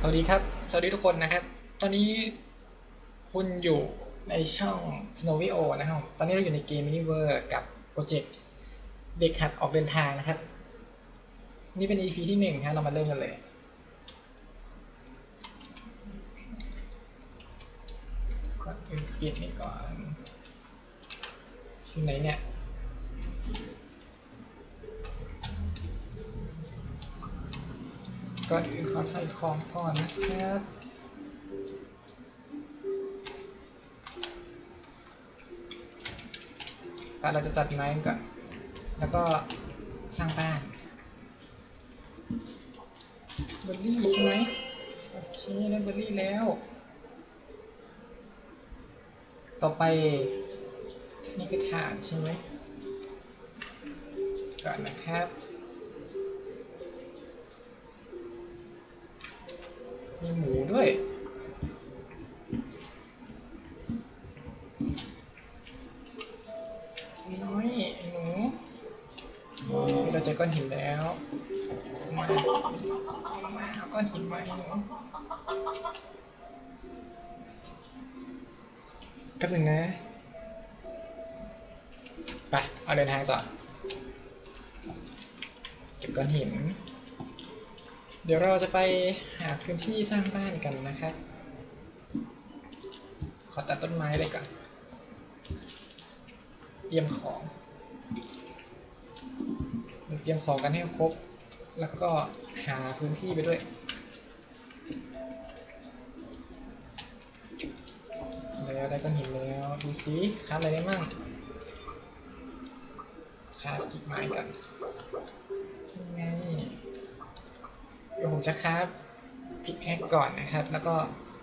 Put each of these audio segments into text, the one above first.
สวัสดีครับ สวัสดีทุกคนนะครับ ตอนนี้คุณอยู่ในช่อง Snowio นะครับ ตอนนี้เราอยู่ในเกม Miniverse กับโปรเจกต์เด็กหัดออกเดินทางนะครับ นี่เป็น EP ที่หนึ่งครับเรามาเริ่มกันเลย ก่อนอื่นปิดนี่ก่อนอยู่ไหนเนี่ย ก่อนอื่นขอใส่ของก่อนนะครับอะเราจะตัดไม้ก่อน แล้วก็สร้างบ้านเบอร์รี่ใช่ไหมโอเคได้เบอร์รี่แล้ว ต่อไปนี่คือฐานใช่ไหมก่อนนะครับ มีหมูด้วย น้อยไอหนูเราเจอก้อนหินแล้ว มา มาเอาก้อนหินมาไอหนูแป๊บหนึ่งนะ ไป เอาเดินทางต่อ เก็บก้อนหิน เดี๋ยวเราจะไปหาพื้นที่สร้างบ้านกันนะครับ ขอตัดต้นไม้เลยก่อน เตรียมของ เตรียมของกันให้ครบ แล้วก็หาพื้นที่ไปด้วยแล้วได้ก้อนหินแล้วดูสิครับอะไรได้มั่งครับกิ่งไม้กัน ผมจะคราฟพิกแอคก่อนนะครับ แล้วก็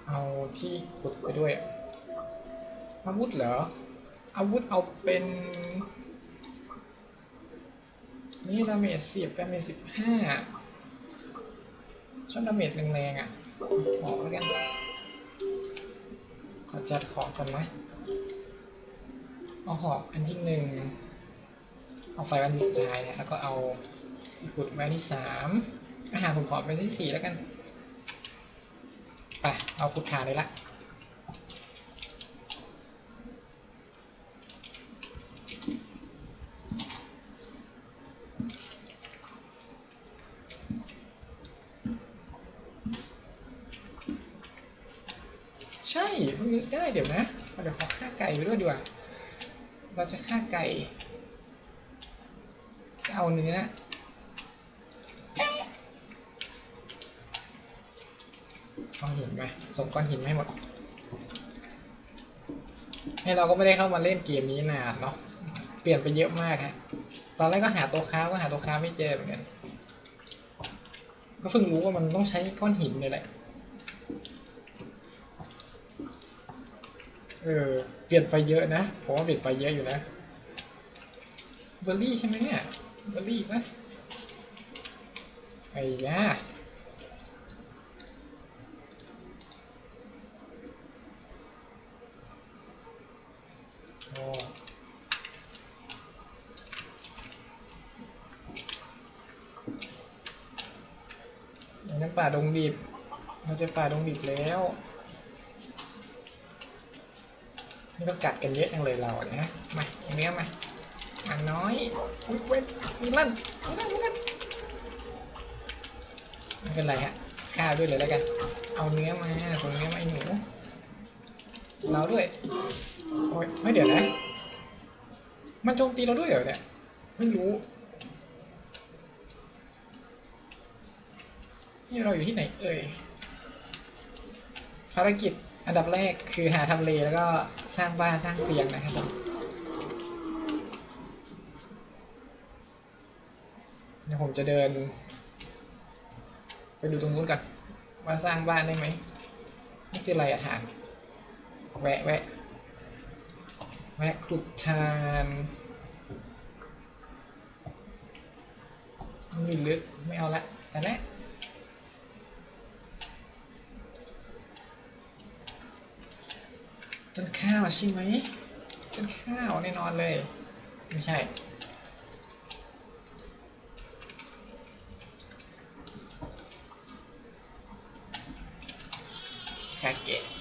เอาที่ขุดไปด้วย อาวุธเหรอ อาวุธเอาเป็น นี่ดาเมจสิบดาเมจสิบห้าชอบดาเมจแรงๆอะหอกแล้วกัน ขอจัดของก่อนไหมเอาหอกอันที่หนึ่งเอาไฟวันที่สุดท้ายนี่ยแล้วก็เอาขุดไว้ที่สาม อาหารผมขอเป็นที่สี่แล้วกัน ไป เอาขุดฐาเลยละใช่เพิ่งนึกได้เดี๋ยวนะ เดี๋ยวขอฆ่าไก่ไปด้วยดีกว่า เราจะฆ่าไก่ จะเอาเนื้อ ก้อน หินมาส่งก้อนหินให้หมดให้เราก็ไม่ได้เข้ามาเล่นเกมนี้นานเนาะเปลี่ยนไปเยอะมากฮะตอนแรกก็หาตัวค้าก็หาตัวค้าไม่เจอเหมือนกันก็เพิ่งรู้ว่ามันต้องใช้ก้อนหินเลยแหละเออเปลี่ยนไปเยอะนะผมว่าเปลี่ยนไปเยอะอยู่นะเบอร์รี่ใช่ไหมเนี่ยเบอร์รี่ปะไอ้ย่า โอ้อันนั้นป่าด งดิบเราจะป่าดงดิบแล้วนี่ก็กัดกันเยอะจังเลยเราอะนะมาอย่างเนี้ยมาอันน้อยอุ๊ยเว้ยมีมันมีมันมีมันไม่เป็นไรฮะฆ่าด้วยเลยแล้วกัน เอาเนื้อมาส่งเนื้อมาไอ้หนูเราด้วยโอ้ยไม่เดี๋ยวนะ มันโจมตีเราด้วยเหรอเนี่ย ไม่รู้ นี่เราอยู่ที่ไหนเอ่ย ภารกิจอันดับแรกคือหาทำเลแล้วก็สร้างบ้านสร้างเตียงนะครับผมเดี๋ยวผมจะเดิน ไปดูตรงนู้นกันว่าสร้างบ้านได้ไหมนี่คืออะไรอะฐาน แวะแวะแวะขุดทานนี่ลึกไม่เอาละแต่ละ ต้นข้าวใช่ไหมต้นข้าวแน่นอนเลย ไม่ใช่แค่เกะ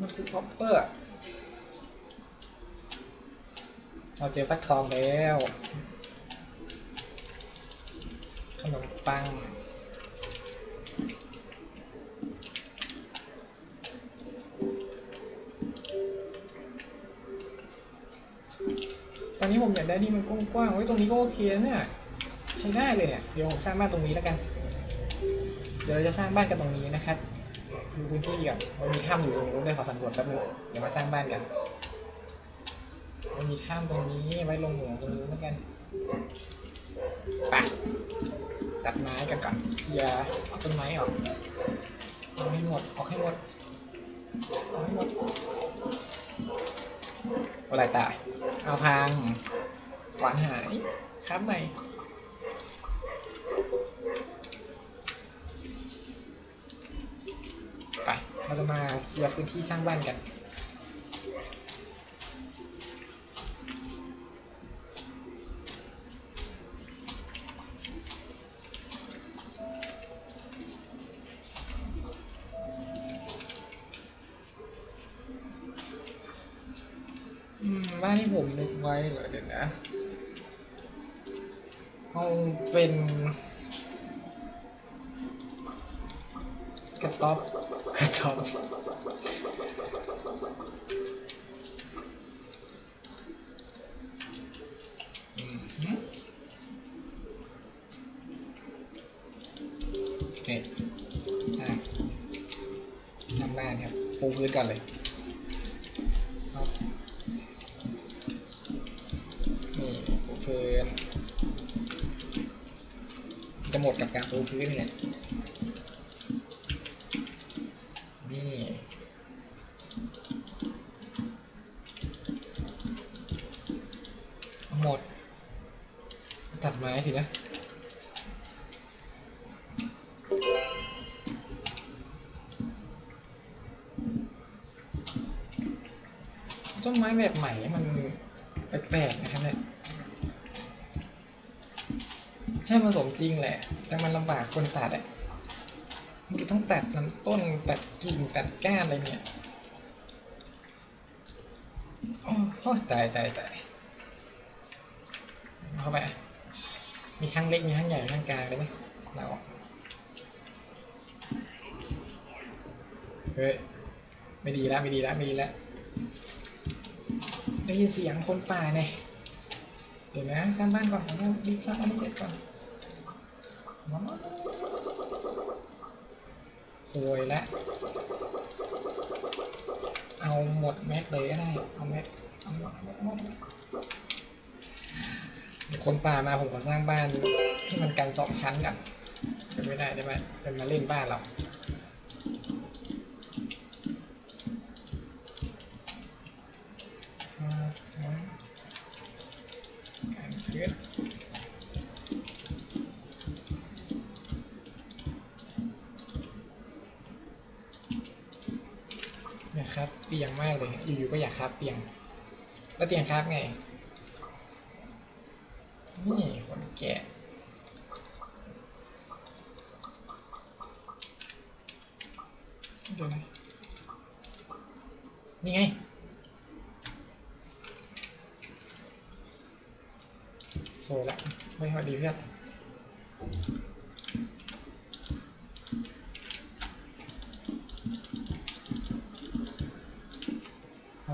มันคือคอปเปอร์เราเจอฟักทองแล้ว ขนมปังตอนนี้ผมอยากได้ที่มันกว้างๆไว้ตรงนี้ก็โอเคเนี่ยใช้ได้เลยเนี่ย เดี๋ยวผมสร้างบ้านตรงนี้แล้วกัน เดี๋ยวเราจะสร้างบ้านกันตรงนี้นะครับ ดูพื้นที่ก่อนมันมีถ้ำอยู่ตรงนู้นด้วยขอสำรวจแป๊บนึงเดี๋ยวมาสร้างบ้านกันมันมีถ้ำตรงนี้ไว้ลงเหมืองตรงนู้นแล้วกันไปตัดไม้กันก่อนเคลียร์เอาต้นไม้ออกเอาให้หมดเอาให้หมดเอาให้หมดอะไรตายเอาพังขวานหายครับใหม่ ไป เราจะมาเคลียร์พื้นที่สร้างบ้านกันอืมบ้านที่ผมนึกไว้เหรอเดี๋ยวนะเอาเป็นกระต๊อบ กระต๊อบอืมฮึโอเคอะทำบ้านครับปูพื้นก่อนเลยครับนี่ปูพื้นจะหมดกับการปูพื้นเนี่ย นี่เอาหมด ตัดไม้สินะ ต้นไม้ แบบใหม่มันแปลกๆนะครับเนี่ยใช่ผสมจริงแหละ แต่มันลำบากคนตัดอะมันต้องตัดลำต้นตัดกิ่งตัดก้านอะไรเนี่ยโอ้ตายตายตายเข้าไปมีข้างเล็กมีข้างใหญ่ข้างกลางเลยไหมเราออกเฮ้ยไม่ดีแล้วไม่ดีแล้วไม่ดีแล้ว ได้ยินเสียงคนป่าเนี่ยเดี๋ยวนะสร้างบ้านก่อนผมต้องรีบสร้างบ้านเสร็จก่อนสวยแล้วเอาหมดแม็กเลยก็ได้เอาแม็กเอาหมดหมดหมดคนป่ามาผมขอสร้างบ้านที่มันกันสองชั้นกันเป็นไม่ได้ได้ไหมเป็นมาเล่นบ้านเราอ่าการพื้น อยากครับ เตียงมากเลยอยู่ๆก็อยากคาบเตียง แล้วเตียงคาบไง นี่คนแก่ดูนะนี่ไง สวยละไม่พอดีเพื่อน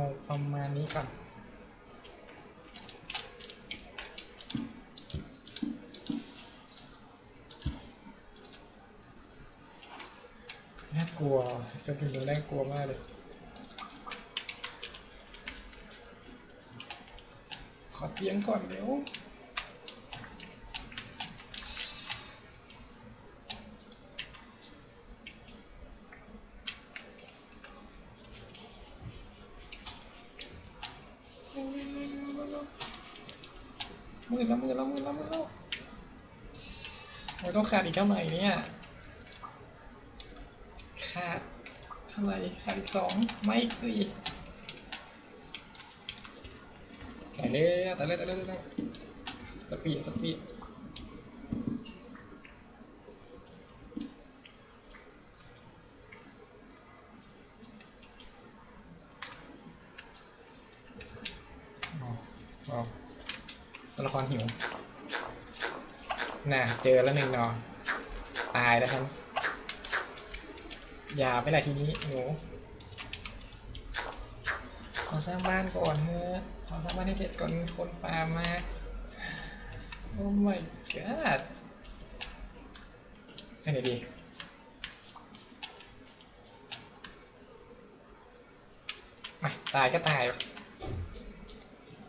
เอาประมาณนี้ก่อนน่ากลัวก็เป็นตัวน่ากลัวมากเลยขอเตียงก่อนเดี๋ยว ขาดอีกเท่าไหร่เนี่ย ขาดเท่าไหร่ขาดอีกสองไม่สี่แต่เลยแต่เลยแต่เลยแต่เลยสปีดสปีดอ๋ออ๋อตัวละครหิว น่ะ เจอแล้วหนึ่งหนอตายแล้วครับ อย่าไปละทีนี้หนูขอสร้างบ้านก่อนเถอขอสร้างบ้านให้เสร็จก่อนคนปามาโอ้ my god ไปไหนดีมาตายก็ตาย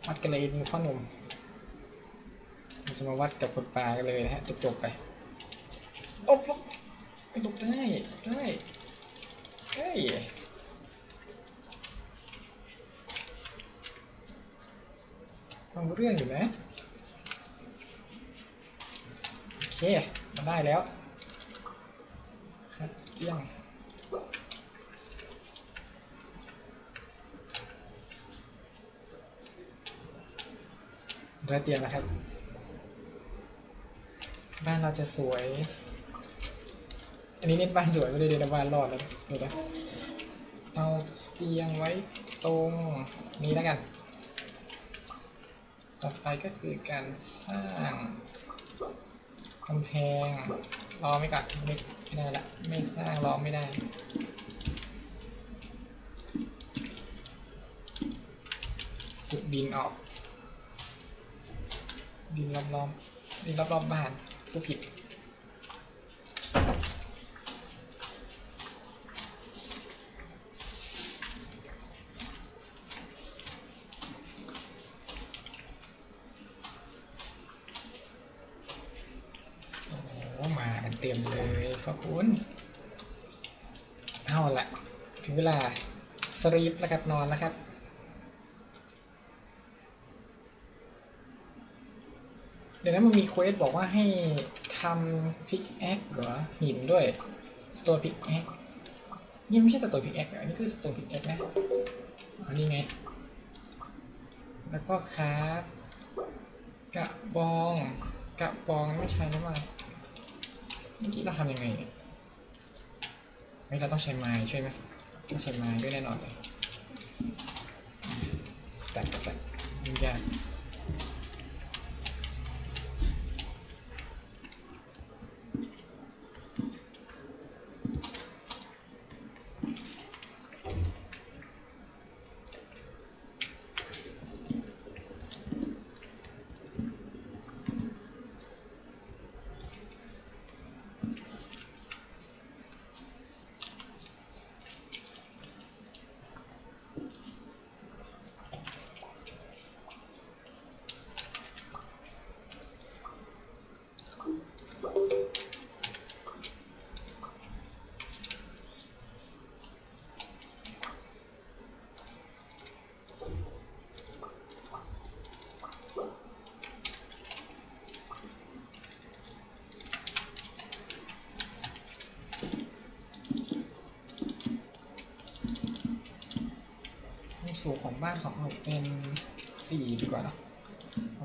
วัดกันเลยพ่อหนุ่ม จะมาวัดกับคนปลากันเลยนะฮะจบๆไปโอ้ลบไปหลบได้ได้เฮ้ยฟังเรื่องอยู่นะโอเคมาได้แล้วครับเยี่ยงได้เตียมนะครับ บ้านเราจะสวย อันนี้เน้นบ้านสวยไม่ได้เน้นบ้านรอดแล้วเดี๋ยวนะเอาเตียงไว้ตรงนี้แล้วกัน ต่อไปก็คือการสร้างกำแพงรอไม่ก่อนไม่ไม่ได้ละไม่สร้างรอไม่ได้ขุดดินออก ดินรอบๆดินรอบๆบ้าน ผู้ผิด โอ้มากันเต็มเลยขอบคุณ เอาละถึงเวลาสลีปแล้วครับนอนแล้วครับ เดี๋ ยวนั้นมันมีเควสบอกว่าให้ทำพิกแอคเหรอหินด้วยสโตพิกแอคนี่ไม่ใช่สโตพิกแอคอันนี้คือสโตพิกแอคนะอันนี้ไง แล้วก็คราฟกระบองกระบองไม่ใช่แล้วมาเมื่อกี้เราทำยังไงเนี่ยไม่เราต้องใช้ไม้ช่วยไหมต้องใช้ไม้ด้วยแน่นอนเลยตัดตัดตัดยุ่งยาก สูงของบ้านของเราเป็นสี่ดีกว่าเนาะ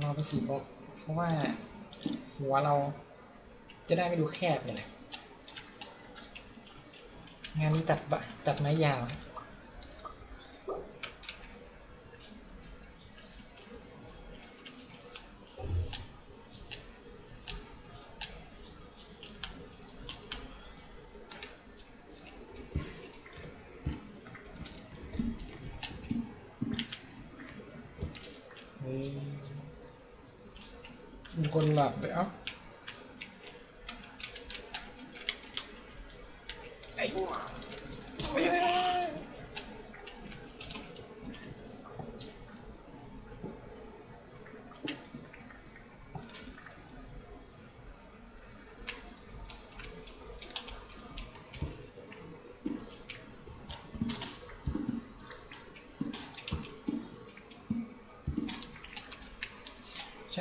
เราเป็นสี่บล็อกเพราะว่าหัวเราจะได้ไม่ดูแคบเลยงานนี้ตัดบะตัดไม้ยาวครับเฮ้ย มี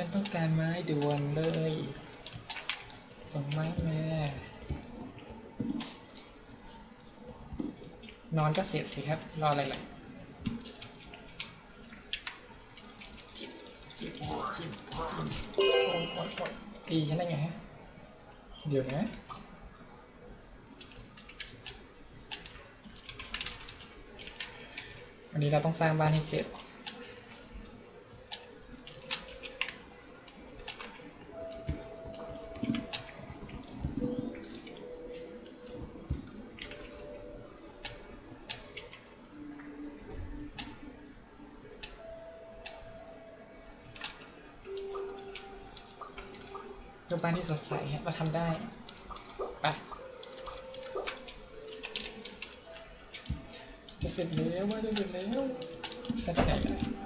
นต้องการไม้ด่วนเลย ส่งไม้มานอนก็เสร็จสิครับ รออะไรล่ะจิ้มจิ้มจิ้มจิ้มโอ้ยโอ้ยโอ้ยตีฉันได้ไงฮะ เดี๋ยวนะวันนี้เราต้องสร้างบ้านให้เสร็จ สดใสฮะเราทำได้ ไป จะเสร็จแล้วว่าจะเสร็จแล้วจะไปไหนกัน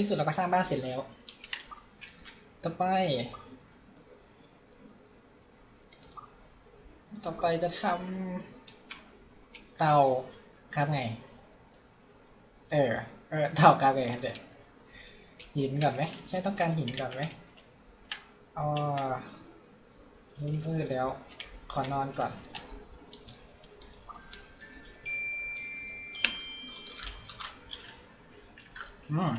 ที่สุดเราก็สร้างบ้านเสร็จแล้ว ต่อไป ต่อไปจะทำเตาครับไง เออ เออเตาครับไงครับเดี๋ยวหินก่อนไหมใช่ต้องการหินก่อนไหมอ๋อมืดมืดแล้ว ขอนอนก่อนอืม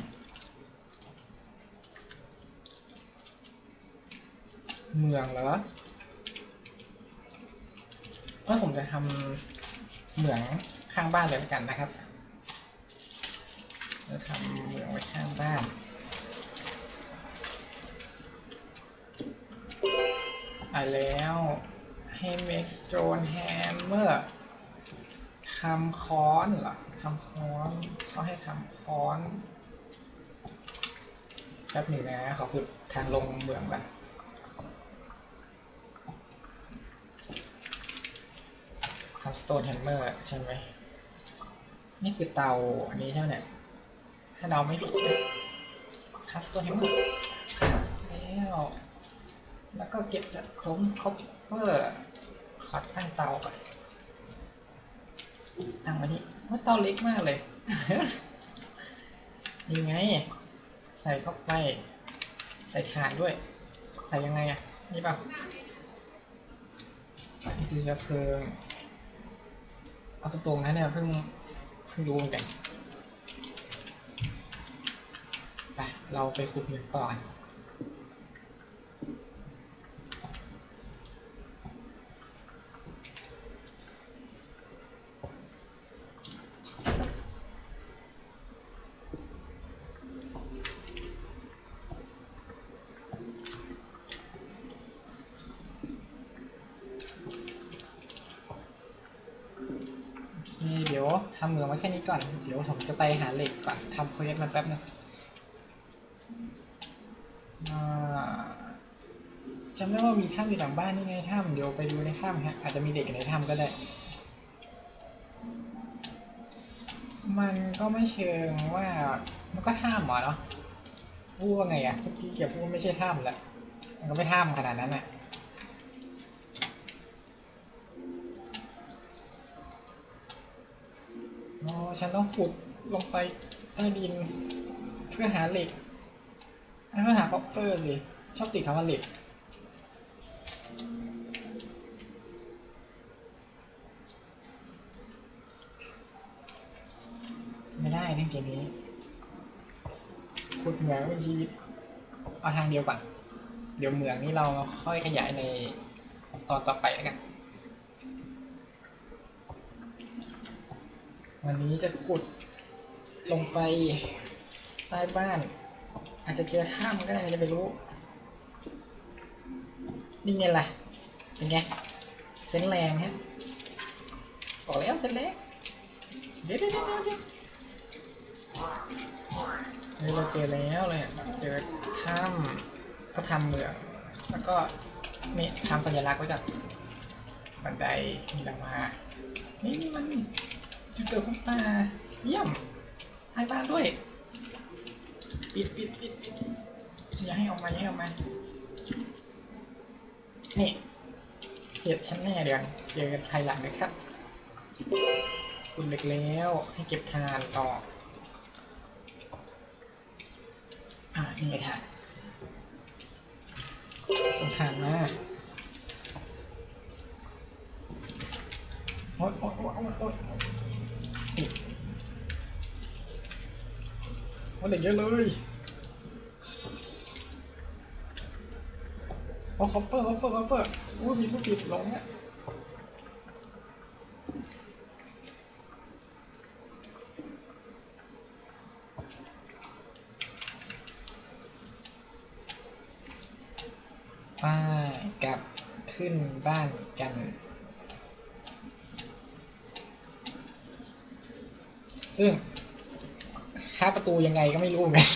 เมืองเหรอว่าผมจะทำเหมืองข้างบ้านเลยแล้วกันนะครับจะทำเหมืองไว้ข้างบ้านไปแล้วให้ make stone hammer ทำค้อนเหรอทำค้อนเขาให้ทำค้อนแป๊บหนึ่งนะขอขุดทางลงเมืองก่อนทำสโตนแฮมเมอร์ใช่ไหม นี่คือเตาอันนี้ใช่ไหมเนี่ยถ้าเราไม่ผิดนะทำสโตนแฮมเมอร์แล้วแล้วก็เก็บสะสมคอปเปอร์ขอตั้งเตาก่อนตั้งไว้นี่ว่าเตาเล็กมากเลยยังไง ใส่เข้าไป ใส่ถ่านด้วย ใส่ยังไงอะ นี่เปล่านี่คือเชื้อเพลิง เอาตรงๆนะเนี่ยเพิ่งเพิ่งรู้เหมือนกันไปเราไปขุดเหมืองก่อ ทำเมืองไว้แค่นี้ก่อน เดี๋ยวผมจะไปหาเหล็กก่อนทำโคเวตมันแป๊บนึงจำได้ว่ามีถ้ำอยู่หลังบ้านนี่ไงถ้ำเดี๋ยวไปดูในถ้ำฮะอาจจะมีเด็กอยู่ในถ้ำก็ได้ มันก็ไม่เชิงว่ามันก็ถ้ำหรอเนาะพูดว่าไงอะเมื่อกี้เกี่ยบพูดไม่ใช่ถ้ำแหละมันก็ไม่ถ้ำขนาดนั้นอะ ฉันต้องขุดลงไปใต้ดิน เพื่อหาเหล็กเพื่อหาคอปเปอร์สิชอบติดคำว่าเหล็กไม่ได้ในเกมนี้ขุดเหมืองเป็นชีวิตเอาทางเดียวก่อนเดี๋ยวเหมืองนี้เราค่อยขยายในตอนต่อไปแล้วกัน วันนี้จะขุดลงไปใต้บ้าน อาจจะเจอถ้ำก็ได้จะไปรู้ นี่ไงล่ะ เป็นไง เส้นแรงฮะบอกแล้วเส้นแรงเดี๋ยวเดี๋ยวเดี๋ยวเดี๋ยวเราเจอแล้วเลยเจอถ้ำก็ทำเหมือง แล้วก็นี่ทำสัญลักษณ์ไว้กับบันไดมีลงมานี่มัน จุดเกิดของป่าเยี่ยมให้บ้านด้วย ปิดปิดปิดปิดอย่าให้ออกมาอย่าให้ออกมา นี่เสียดชั้นแน่เดือนเจอกันภายหลังนะครับ คุณเล็กแล้วให้เก็บทานต่อ อ่านี่ไงทานสำคัญนะโอ๊ยโอ๊ยโอ๊ยโอ๊ย โอ๊ยนี่โอ้ยเด็กเยอะเลยโอ้คอปเปอร์คอปเปอร์คอปเปอร์อู้มีผู้ผิดลงเนี่ยป้ากลับขึ้นบ้านกัน ซึ่งค้าประตูยังไงก็ไม่รู้เหมือน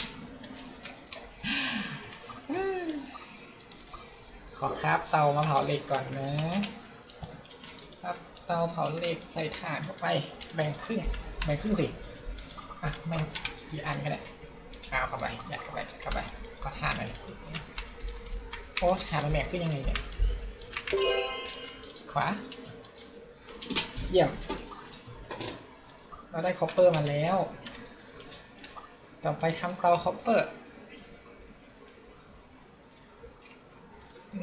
ขอคราบเตามาเผาเหล็กก่อนนะครับเตาเผาเหล็กใส่ถ่านเข้าไป แบ่งครึ่งแบ่งครึ่งสิอะแบ่งกี่อันก็ได้เอาเข้าไปยัดเข้าไปเข้าไปก็ถ่านไปเลยโอ้ถ่านมันแบ่งขึ้นยังไงเนี่ยขวาเยี่ยม เราได้คอปเปอร์มาแล้ว ต่อไปทำเตาคอปเปอร์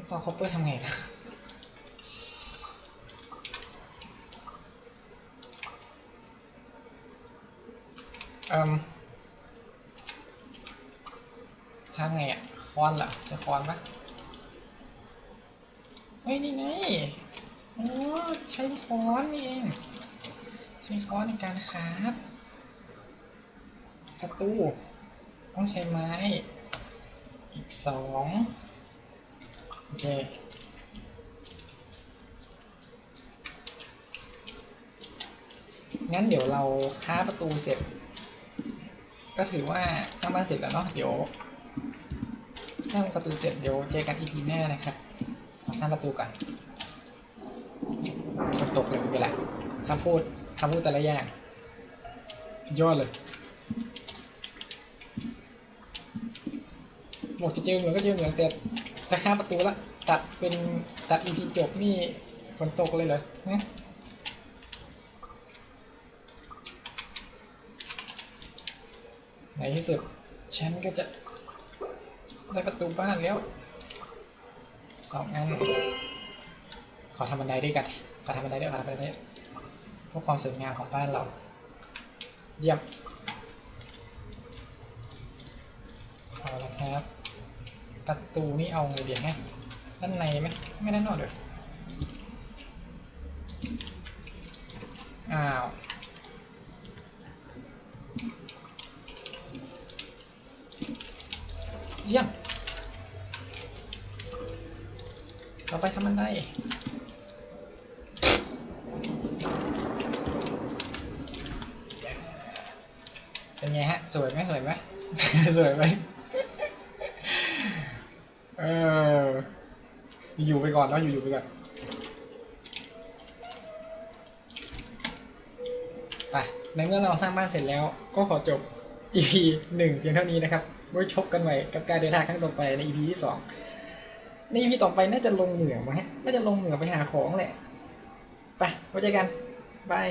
เตาคอปเปอร์ทำไงล่ะอ่มทำไงอะคอนเหรอใช้คอนปะเฮ้ยนี่ไงโอ้ใช้คอนนี่เอง ใช้ค้อนในการคาฟประตูต้องใช้ไม้ อีกสองโอเคงั้นเดี๋ยวเราค้าประตูเสร็จ ก็ถือว่าสร้างบ้านเสร็จแล้วเนาะเดี๋ยวสร้างประตูเสร็จเดี๋ยวเจอกันอีพีหน้านะครับขอสร้างประตูก่อนฝนตกเลยไม่เป็นไรคำพูดำพูดแต่ละอย่างยอดเลยบอกจะเจอเหมือนก็เจอเหมือนแต่จะข้ามประตูละตัดเป็นตัดอีพีจบนี่ฝนตกเลยเหรอฮะในที่สุด ฉันก็จะได้ประตูบ้านแล้วสองอันขอทำบันไดด้วยกันขอทำบันไดด้วยขอทำบันไดด้วย พื่อความสวยงามของบ้านเรา เยี่ยมเอาละครับ ประตูนี่เอาไงเดียวไหมด้านในไหมไม่ด้านนอกเดี๋ยวอ้าวเยี่ยมเราไปทำบันได้เป็นไงฮะ สวยไหมสวยไหมสวยไหมเออ อยู่ไปก่อนเนาะอยู่อยู่ไปก่อนไปในเมื่อเราสร้างบ้านเสร็จแล้วก็ขอจบ EP หนึ่งเพียงเท่านี้นะครับไว้ชบกันไว้กับการเดินทางครั้งต่อไปใน EP ที่สองใน EP ต่อไปน่าจะลงเหมืองไหมน่าจะลงเหมือไปหาของแหละ ไปไว้เจอกันบาย